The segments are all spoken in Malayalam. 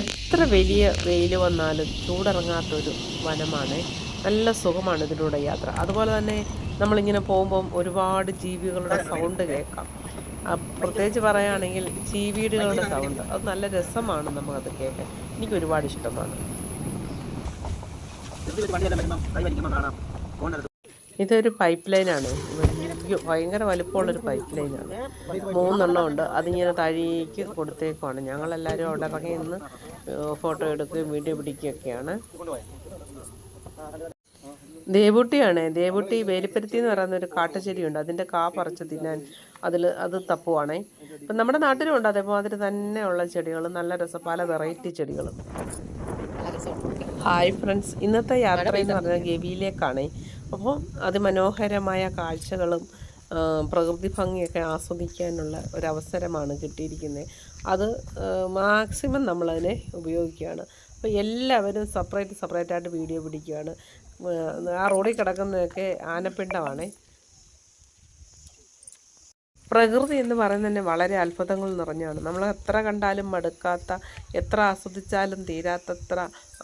എത്ര വലിയ വെയിൽ വന്നാലും ചൂടിറങ്ങാത്തൊരു വനമാണ്. നല്ല സുഖമാണ് ഇതിലൂടെ യാത്ര. അതുപോലെ തന്നെ നമ്മളിങ്ങനെ പോകുമ്പം ഒരുപാട് ജീവികളുടെ സൗണ്ട് കേൾക്കാം. പ്രത്യേകിച്ച് പറയുകയാണെങ്കിൽ ചീവീടുകളുടെ സൗണ്ട് അത് നല്ല രസമാണ് നമുക്കത് കേൾക്കാൻ. എനിക്ക് ഒരുപാട് ഇഷ്ടമാണ്. ഇതൊരു പൈപ്പ് ലൈനാണ് വലിയ ഭയങ്കര വലിപ്പമുള്ളൊരു പൈപ്പ് ലൈനാണ് മൂന്നെണ്ണം ഉണ്ട്. അതിങ്ങനെ താഴേക്ക് കൊടുത്തേക്കുവാണ്. ഞങ്ങളെല്ലാവരും അവിടെ ഇറങ്ങി നിന്ന് ഫോട്ടോ എടുക്കുകയും വീഡിയോ പിടിക്കുകയൊക്കെയാണ്. ദേവൂട്ടിയാണ്. ദേവൂട്ടി വേലിപ്പരുത്തി എന്ന് പറയുന്ന ഒരു കാട്ടുചെടിയുണ്ട്. അതിന്റെ കാ പറിച്ച് തിന്നാൻ അതിൽ അത് തപ്പുവാണേ. ഇപ്പം നമ്മുടെ നാട്ടിലും ഉണ്ട് അതേമാതിരി തന്നെയുള്ള ചെടികൾ നല്ല രസം. പല വെറൈറ്റി ചെടികളും. ഹായ് ഫ്രണ്ട്സ് ഇന്നത്തെ യാത്ര എന്ന് പറഞ്ഞാൽ ഗവിയിലേക്കാണേ. അപ്പോൾ അതിമനോഹരമായ കാഴ്ചകളും പ്രകൃതി ഭംഗിയൊക്കെ ആസ്വദിക്കാനുള്ള ഒരവസരമാണ് കിട്ടിയിരിക്കുന്നത്. അത് മാക്സിമം നമ്മളതിനെ ഉപയോഗിക്കുകയാണ്. അപ്പോൾ എല്ലാവരും സെപ്പറേറ്റ് സെപ്പറേറ്റ് ആയിട്ട് വീഡിയോ പിടിക്കുകയാണ്. ആ റോഡിൽ കിടക്കുന്നതൊക്കെ ആനപ്പിണ്ടമാണേ. പ്രകൃതി എന്ന് പറയുന്നത് തന്നെ വളരെ അത്ഭുതങ്ങൾ നിറഞ്ഞാണ് നമ്മൾ എത്ര കണ്ടാലും മടുക്കാത്ത എത്ര ആസ്വദിച്ചാലും തീരാത്തത്ര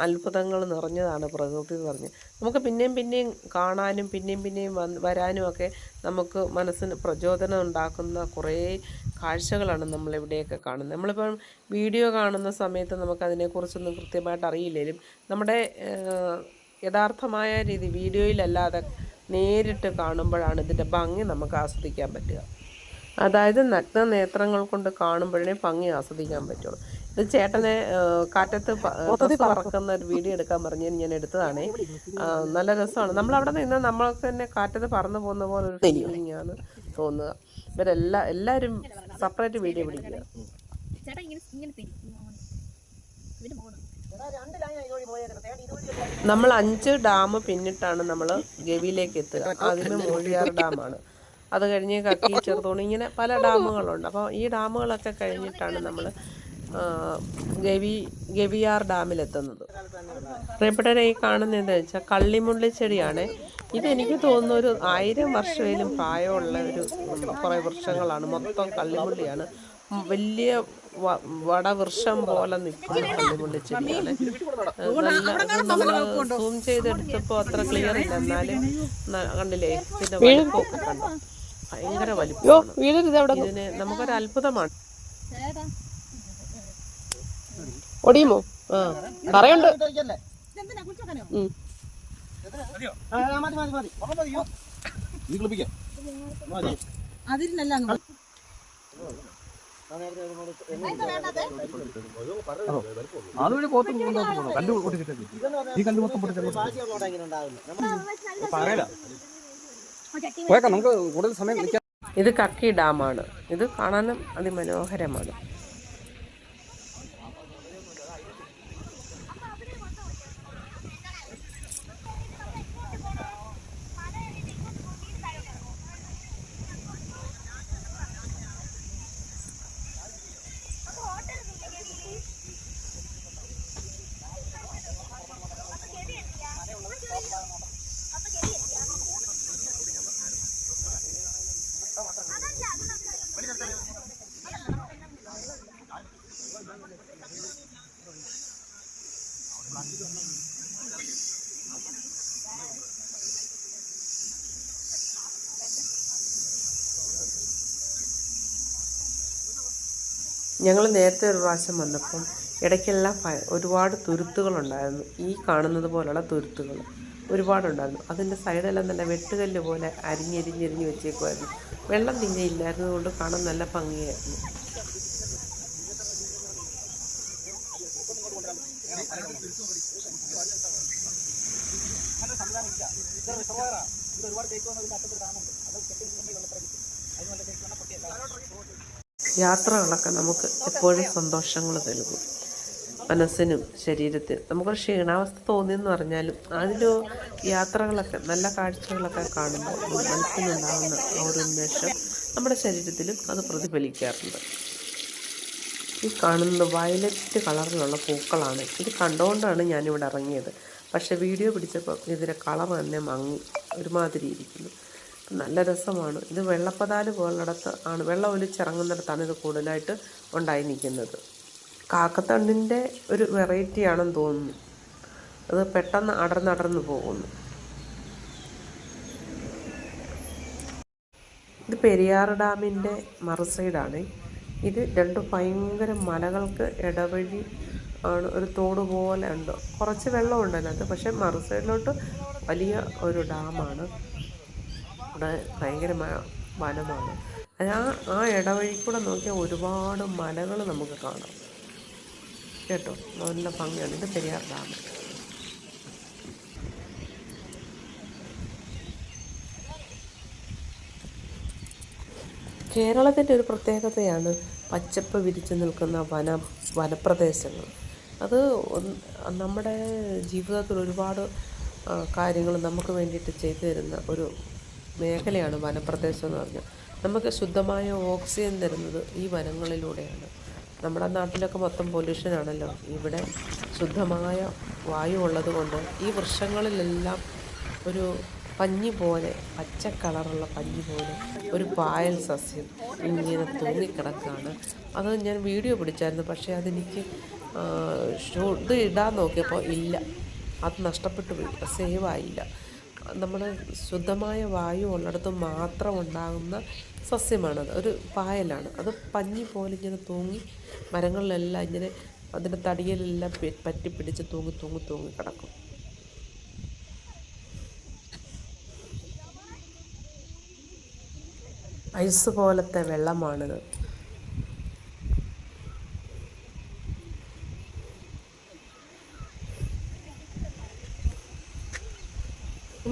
അത്ഭുതങ്ങൾ നിറഞ്ഞതാണ് പ്രകൃതി എന്ന് പറഞ്ഞ്. നമുക്ക് പിന്നെയും പിന്നെയും കാണാനും പിന്നെയും പിന്നെയും വന്ന് വരാനും ഒക്കെ നമുക്ക് മനസ്സിന് പ്രചോദനം ഉണ്ടാക്കുന്ന കുറേ കാഴ്ചകളാണ് നമ്മളിവിടെയൊക്കെ കാണുന്നത്. നമ്മളിപ്പം വീഡിയോ കാണുന്ന സമയത്ത് നമുക്കതിനെക്കുറിച്ചൊന്നും കൃത്യമായിട്ട് അറിയില്ലെങ്കിലും നമ്മുടെ യഥാർത്ഥമായ രീതി വീഡിയോയിലല്ലാതെ നേരിട്ട് കാണുമ്പോഴാണ് ഇതിന്റെ ഭംഗി നമുക്ക് ആസ്വദിക്കാൻ പറ്റുക. അതായത് നഗ്ന നേത്രങ്ങൾ കൊണ്ട് കാണുമ്പോഴേ ഭംഗി ആസ്വദിക്കാൻ പറ്റുള്ളൂ. ഇത് ചേട്ടനെ കാറ്റത്ത് പറക്കുന്ന ഒരു വീഡിയോ എടുക്കാൻ പറഞ്ഞ് ഞാൻ എടുത്തതാണേ. നല്ല രസമാണ്. നമ്മൾ അവിടെ നിന്ന് നമ്മൾക്ക് തന്നെ കാറ്റത്ത് പറന്നു പോകുന്ന പോലെ ഒരു ഫീലിംഗ് ആണ് തോന്നുക. ഇവരെല്ലാ എല്ലാവരും സെപ്പറേറ്റ് വീഡിയോ പിടിക്കുക. ചേട്ടാ ഇങ്ങനെ ഇങ്ങനെ തിരിക്കും ഇവർ പോകണം നമ്മൾ അഞ്ച് ഡാം പിന്നിട്ടാണ് നമ്മൾ ഗവിയിലേക്ക് എത്തുക. ആദ്യമേ മൂഴിയാർ ഡാമാണ്. അത് കഴിഞ്ഞ് കക്കി ചെറുതോണി ഇങ്ങനെ പല ഡാമുകളുണ്ട്. അപ്പോൾ ഈ ഡാമുകളൊക്കെ കഴിഞ്ഞിട്ടാണ് നമ്മൾ ഗവി ഗവിയാർ ഡാമിലെത്തുന്നത്. പ്രിയപ്പെട്ടവരെ ഈ കാണുന്നത് എന്താ വെച്ചാൽ കള്ളിമുള്ളി ചെടിയാണ്. ഇതെനിക്ക് തോന്നുന്ന ഒരു ആയിരം വർഷമേലും പ്രായമുള്ള ഒരു കുറേ വൃക്ഷങ്ങളാണ്. മൊത്തം കള്ളിമുള്ളിയാണ്. വലിയ വ- വടവൃക്ഷം പോലെ നിൽക്കുന്ന കള്ളിമുള്ളി ചെടിയാണ്. നമ്മൾ സൂം ചെയ്തെടുത്തപ്പോൾ അത്ര ക്ലിയർ ഇല്ല. എന്നാലും കണ്ടില്ലേ? പിന്നെ വലിപ്പമൊക്കെ കണ്ടോ? ഭയങ്കര വലിപ്പം ഇതിന് നമുക്കൊരു അത്ഭുതമാണ്. ഒടിയുമോ? ആ കുളിച്ചോക്കാനോ? അതിരിനല്ല അതുവഴി പോത്ത് കല്ല് പൊട്ടിച്ചിട്ടേ ഈ കല്ല് മൊത്തം പറയല. ഇത് കക്കി ഡാമാണ്. ഇത് കാണാനും അതിമനോഹരമാണ്. ഞങ്ങൾ നേരത്തെ ഒരു പ്രാവശ്യം വന്നപ്പം ഇടയ്ക്കെല്ലാം ഒരുപാട് തുരുത്തുകളുണ്ടായിരുന്നു ഈ കാണുന്നത് പോലുള്ള തുരുത്തുകൾ ഒരുപാടുണ്ടായിരുന്നു അതിന്റെ സൈഡെല്ലാം തന്നെ വെട്ടുകല്ല് പോലെ അരിഞ്ഞരിഞ്ഞരിഞ്ഞ് വെച്ചേക്കുമായിരുന്നു വെള്ളം പിന്നെ ഇല്ലായിരുന്നത് കൊണ്ട് കാണാൻ നല്ല ഭംഗിയായിരുന്നു യാത്രകളൊക്കെ നമുക്ക് എപ്പോഴും സന്തോഷങ്ങൾ നൽകും. മനസ്സിനും ശരീരത്തിനും. നമുക്കൊരു ക്ഷീണാവസ്ഥ തോന്നിയെന്ന് പറഞ്ഞാലും അതിന്റെ യാത്രകളൊക്കെ നല്ല കാഴ്ചകളൊക്കെ കാണുമ്പോൾ മനസ്സിനുണ്ടാകുന്ന ആ ഒരു ഉന്മേഷം നമ്മുടെ ശരീരത്തിലും അത് പ്രതിഫലിക്കാറുണ്ട്. ഈ കാണുന്നത് വയലറ്റ് കളറിലുള്ള പൂക്കളാണ്. ഇത് കണ്ടുകൊണ്ടാണ് ഞാനിവിടെ ഇറങ്ങിയത്. പക്ഷേ വീഡിയോ പിടിച്ചപ്പോൾ ഇതിന്റെ കളർ തന്നെ മങ്ങി ഒരുമാതിരി ഇരിക്കുന്നു. നല്ല രസമാണ്. ഇത് വെള്ളപ്പതാൽ പോലുള്ളിടത്ത് ആണ് വെള്ളം ഒലിച്ചിറങ്ങുന്നിടത്താണ് ഇത് കൂടുതലായിട്ട് ഉണ്ടായി നിൽക്കുന്നത്. കാക്കത്തണ്ടിന്റെ ഒരു വെറൈറ്റി ആണെന്ന് തോന്നുന്നു. അത് പെട്ടെന്ന് അടർന്നടർന്ന് പോകുന്നു. ഇത് പെരിയാർ ഡാമിന്റെ മറുസൈഡാണ് ഇത് രണ്ട് ഭയങ്കര മലകൾക്ക് ഇടവഴി ആണ് ഒരു തോട് പോലെ ഉണ്ട്. കുറച്ച് വെള്ളമുണ്ട് അതിനകത്ത് പക്ഷേ മറുസൈഡിലോട്ട് വലിയ ഒരു ഡാമാണ്. അവിടെ ഭയങ്കര വനമാണ്. ആ ആ ഇടവഴി കൂടെ നോക്കിയാൽ ഒരുപാട് മലകൾ നമുക്ക് കാണാം. കേട്ടോ? നല്ല ഭംഗിയാണ്. ഇത് പെരിയാർ ഡാം. കേരളത്തിന്റെ ഒരു പ്രത്യേകതയാണ് പച്ചപ്പ് വിരിച്ചു നിൽക്കുന്ന വന വനപ്രദേശങ്ങൾ. അത് നമ്മുടെ ജീവിതത്തിൽ ഒരുപാട് കാര്യങ്ങൾ നമുക്ക് വേണ്ടിയിട്ട് ചെയ്തു തരുന്ന ഒരു മേഖലയാണ് വനപ്രദേശം എന്ന് പറഞ്ഞാൽ. നമുക്ക് ശുദ്ധമായ ഓക്സിജൻ തരുന്നത് ഈ വനങ്ങളിലൂടെയാണ്. നമ്മുടെ നാട്ടിലൊക്കെ മൊത്തം പൊല്യൂഷനാണല്ലോ ഇവിടെ ശുദ്ധമായ വായു ഉള്ളത് കൊണ്ട് ഈ വൃക്ഷങ്ങളിലെല്ലാം ഒരു പഞ്ഞി പോലെ പച്ച കളറുള്ള പഞ്ഞി പോലെ ഒരു പായൽ സസ്യം ഇങ്ങനെ തൂങ്ങിക്കിടക്കുകയാണ് അത് ഞാൻ വീഡിയോ പിടിച്ചായിരുന്നു. പക്ഷേ അതെനിക്ക് ഇത് ഇടാൻ നോക്കിയപ്പോൾ ഇല്ല. അത് നഷ്ടപ്പെട്ടു പോയി. സേവ് ആയില്ല. നമ്മൾ ശുദ്ധമായ വായു ഉള്ളിടത്ത് മാത്രം ഉണ്ടാകുന്ന സസ്യമാണത്. ഒരു പായലാണ്. അത് പഞ്ഞി പോലെ ഇങ്ങനെ തൂങ്ങി മരങ്ങളിലെല്ലാം ഇങ്ങനെ അതിന്റെ തടിയിലെല്ലാം പറ്റി പറ്റിപ്പിടിച്ച് തൂങ്ങി തൂങ്ങി തൂങ്ങി കിടക്കും. ഐസ് പോലത്തെ വെള്ളമാണിത്.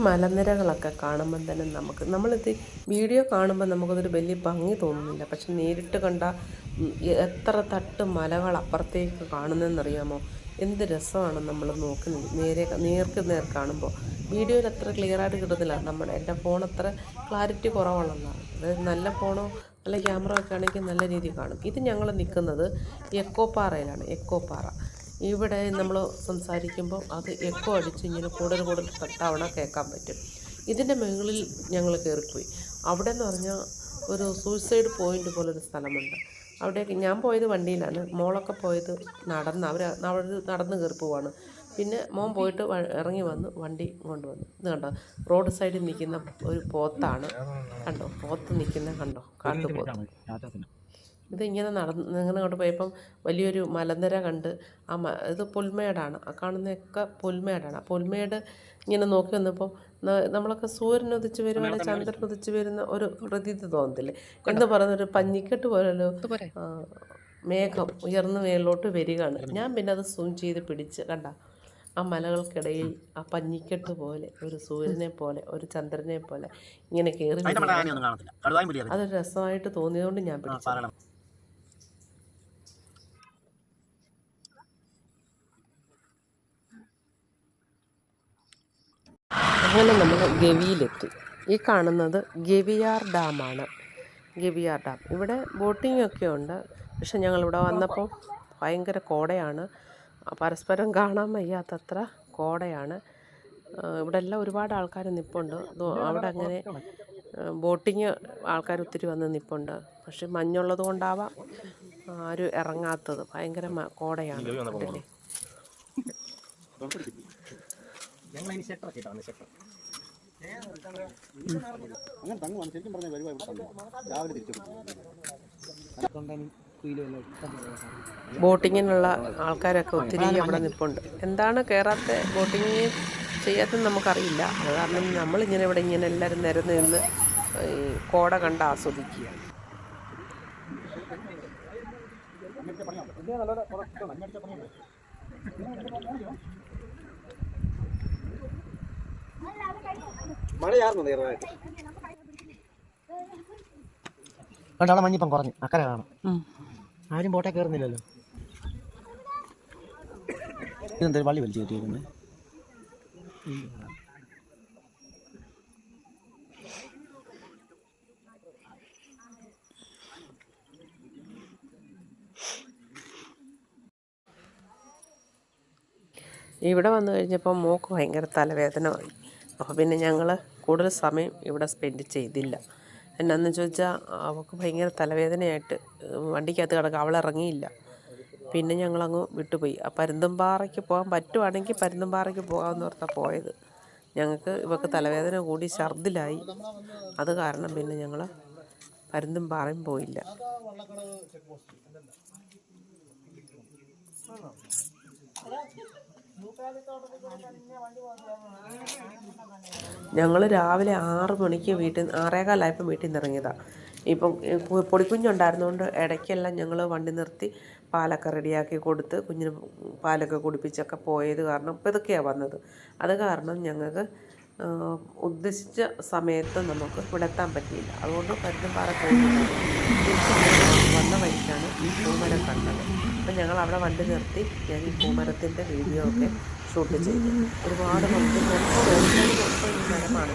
മലനിരകളൊക്കെ കാണുമ്പം തന്നെ നമുക്ക് നമ്മളിത് വീഡിയോ കാണുമ്പോൾ നമുക്കതൊരു വലിയ ഭംഗി തോന്നുന്നില്ല. പക്ഷെ നേരിട്ട് കണ്ട എത്ര തട്ട് മലകൾ അപ്പുറത്തേക്ക് കാണുന്നതെന്നറിയാമോ എന്ത് രസമാണ് നമ്മൾ നോക്കി നേരെ നേർക്ക് നേർ കാണുമ്പോൾ വീഡിയോയിൽ അത്ര ക്ലിയറായിട്ട് കിട്ടുന്നില്ല നമ്മുടെ എന്റെ ഫോൺ അത്ര ക്ലാരിറ്റി കുറവുള്ളതാണ്. അതായത് നല്ല ഫോണോ നല്ല ക്യാമറ ഒക്കെ ആണെങ്കിൽ നല്ല രീതിയിൽ കാണും. ഇത് ഞങ്ങൾ നിൽക്കുന്നത് എക്കോ പാറയിലാണ്. എക്കോ പാറ. ഇവിടെ നമ്മൾ സംസാരിക്കുമ്പോൾ അത് എക്കോ അടിച്ച് ഇങ്ങനെ കൂടുതൽ കൂടുതൽ തവണ കേൾക്കാൻ പറ്റും. ഇതിന്റെ മുകളിൽ ഞങ്ങൾ കയറിപ്പോയി അവിടെ എന്ന് പറഞ്ഞാൽ ഒരു സൂയിസൈഡ് പോയിന്റ് പോലൊരു സ്ഥലമുണ്ട്. അവിടേക്ക് ഞാൻ പോയത് വണ്ടിയിലാണ്. മോളൊക്കെ പോയത് നടന്ന് അവർ അവർ നടന്ന് കയറി പോവാണ്. പിന്നെ മോൻ പോയിട്ട് ഇറങ്ങി വന്ന് വണ്ടി കൊണ്ടുവന്നു. ഇത് കണ്ടോ? റോഡ് സൈഡിൽ നിൽക്കുന്ന ഒരു പോത്താണ്. കണ്ടോ? പോത്ത് നിൽക്കുന്ന കണ്ടോ? കാട്ടുപോത്ത്. ഇത് ഇങ്ങനെ നടന്ന് ഇങ്ങനെ അങ്ങോട്ട് പോയപ്പം വലിയൊരു മലനിര കണ്ട് ആ മ ഇത് പുൽമേടാണ്. ആ കാണുന്നതൊക്കെ പുൽമേടാണ്. ആ പുൽമേട് ഇങ്ങനെ നോക്കി വന്നപ്പോൾ നമ്മളൊക്കെ സൂര്യൻ ഉദിച്ച് വരുവാണെങ്കിൽ ചന്ദ്രൻ ഉദിച്ച് വരുന്ന ഒരു പ്രതീതി തോന്നത്തില്ലേ? എന്ന് പറയുന്നൊരു പഞ്ഞിക്കെട്ട് ആ, മേഘം ഉയർന്ന് മേളിലോട്ട് വരികയാണ്. ഞാൻ പിന്നെ അത് സൂം ചെയ്ത് പിടിച്ച് കണ്ട ആ മലകൾക്കിടയിൽ ആ പഞ്ഞിക്കെട്ട് പോലെ ഒരു സൂര്യനെ പോലെ ഒരു ചന്ദ്രനെ പോലെ ഇങ്ങനെ കയറി അതൊരു രസമായിട്ട് തോന്നിയതുകൊണ്ട് ഞാൻ പിടിച്ചു അങ്ങനെ നമ്മൾ ഗവിയിലെത്തി. ഈ കാണുന്നത് ഗവിയാർ ഡാമാണ്. ഗവിയാർ ഡാം. ഇവിടെ ബോട്ടിംഗ് ഒക്കെ ഉണ്ട്. പക്ഷെ ഞങ്ങളിവിടെ വന്നപ്പോൾ ഭയങ്കര കോടയാണ്. പരസ്പരം കാണാൻ വയ്യാത്തത്ര കോടയാണ്. ഇവിടെ എല്ലാം ഒരുപാട് ആൾക്കാർ നിപ്പുണ്ട്. അവിടെ അങ്ങനെ ബോട്ടിങ് ആൾക്കാർ ഒത്തിരി വന്ന് നിപ്പുണ്ട്. പക്ഷെ മഞ്ഞുള്ളത് കൊണ്ടാവാം ആരും ഇറങ്ങാത്തത്. ഭയങ്കര കോടയാണ്. കണ്ടില്ലേ ഞങ്ങൾ അതിന് ഷട്ടർ ഒക്കെ ഇട്ടാണ് അങ്ങനെ തങ്ങുവാണ് ശരിക്കും പറഞ്ഞാൽ വരുവാ ഇവിടെ രാവിലെ തിരിച്ചു ബോട്ടിങ്ങിനുള്ള ആൾക്കാരൊക്കെ ഒത്തിരി അവിടെ നിൽപ്പുണ്ട് എന്താണ് കയറാത്ത ബോട്ടിങ് ചെയ്യാത്തത് നമുക്കറിയില്ല. അത് കാരണം നമ്മളിങ്ങനെ ഇവിടെ ഇങ്ങനെ എല്ലാവരും നിരന്ന് നിന്ന് ഈ കോട കണ്ട് ആസ്വദിക്കുക. മഴയായിരുന്നു നേരമായിട്ട് കണ്ടാണ് മഞ്ഞിപ്പം കുറഞ്ഞു? അക്കരെ കാണാം. ആരും ബോട്ടെ കയറുന്നില്ലല്ലോ. ഇതെന്താ വള്ളി വലിച്ചു കയറ്റിയിരിക്കുന്നത് ഇവിടെ വന്നു കഴിഞ്ഞപ്പോൾ മോക്ക് ഭയങ്കര തലവേദന വന്നു അപ്പോൾ പിന്നെ ഞങ്ങൾ കൂടുതൽ സമയം ഇവിടെ സ്പെൻഡ് ചെയ്തില്ല. എന്നാന്ന് ചോദിച്ചാൽ അവൾക്ക് ഭയങ്കര തലവേദനയായിട്ട് വണ്ടിക്കകത്ത് കിടക്കുക അവൾ ഇറങ്ങിയില്ല. പിന്നെ ഞങ്ങളങ്ങ് വിട്ടുപോയി. ആ പരുന്തുംപാറയ്ക്ക് പോകാൻ പറ്റുവാണെങ്കിൽ പരുന്തുംപാറയ്ക്ക് പോകാമെന്ന് ഓർത്താണ് പോയത്. ഞങ്ങൾക്ക് ഇവക്ക് തലവേദന കൂടി ഛർദിലായി. അത് കാരണം പിന്നെ ഞങ്ങൾ പരുന്തുംപാറയും പോയില്ല. ഞങ്ങൾ രാവിലെ ആറ് മണിക്ക് വീട്ടിൽ ആറേകാലായപ്പം വീട്ടിൽ നിന്ന് ഇറങ്ങിയതാണ് ഇപ്പം പൊടിക്കുഞ്ഞുണ്ടായിരുന്നതുകൊണ്ട് ഇടയ്ക്കെല്ലാം ഞങ്ങൾ വണ്ടി നിർത്തി പാലൊക്കെ റെഡിയാക്കി കൊടുത്ത് കുഞ്ഞിന് പാലൊക്കെ കുടിപ്പിച്ചൊക്കെ പോയത് കാരണം ഇതൊക്കെയാണ് വന്നത്. അത് കാരണം ഞങ്ങൾക്ക് ഉദ്ദേശിച്ച സമയത്ത് നമുക്ക് വിടത്താൻ പറ്റിയില്ല. അതുകൊണ്ട് പരുന്തുംപാറ പോയി. വന്ന വഴിക്കാണ് ഈ പൂമരം കണ്ടത്. അപ്പം ഞങ്ങൾ അവിടെ വണ്ടി നിർത്തി ഞാൻ ഈ പൂമരത്തിന്റെ വീഡിയോ ഒക്കെ ഷൂട്ട് ചെയ്തു. ഒരുപാട് മരമാണ്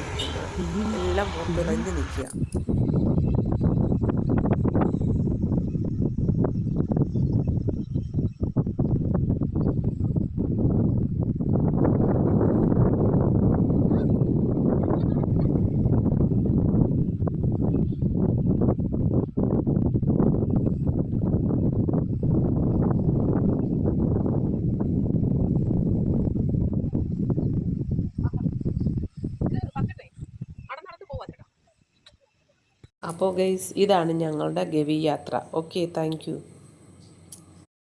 എല്ലാം വിളഞ്ഞ് നിൽക്കുക. അപ്പോൾ ഗൈസ് ഇതാണ് ഞങ്ങളുടെ ഗവി യാത്ര. Okay thank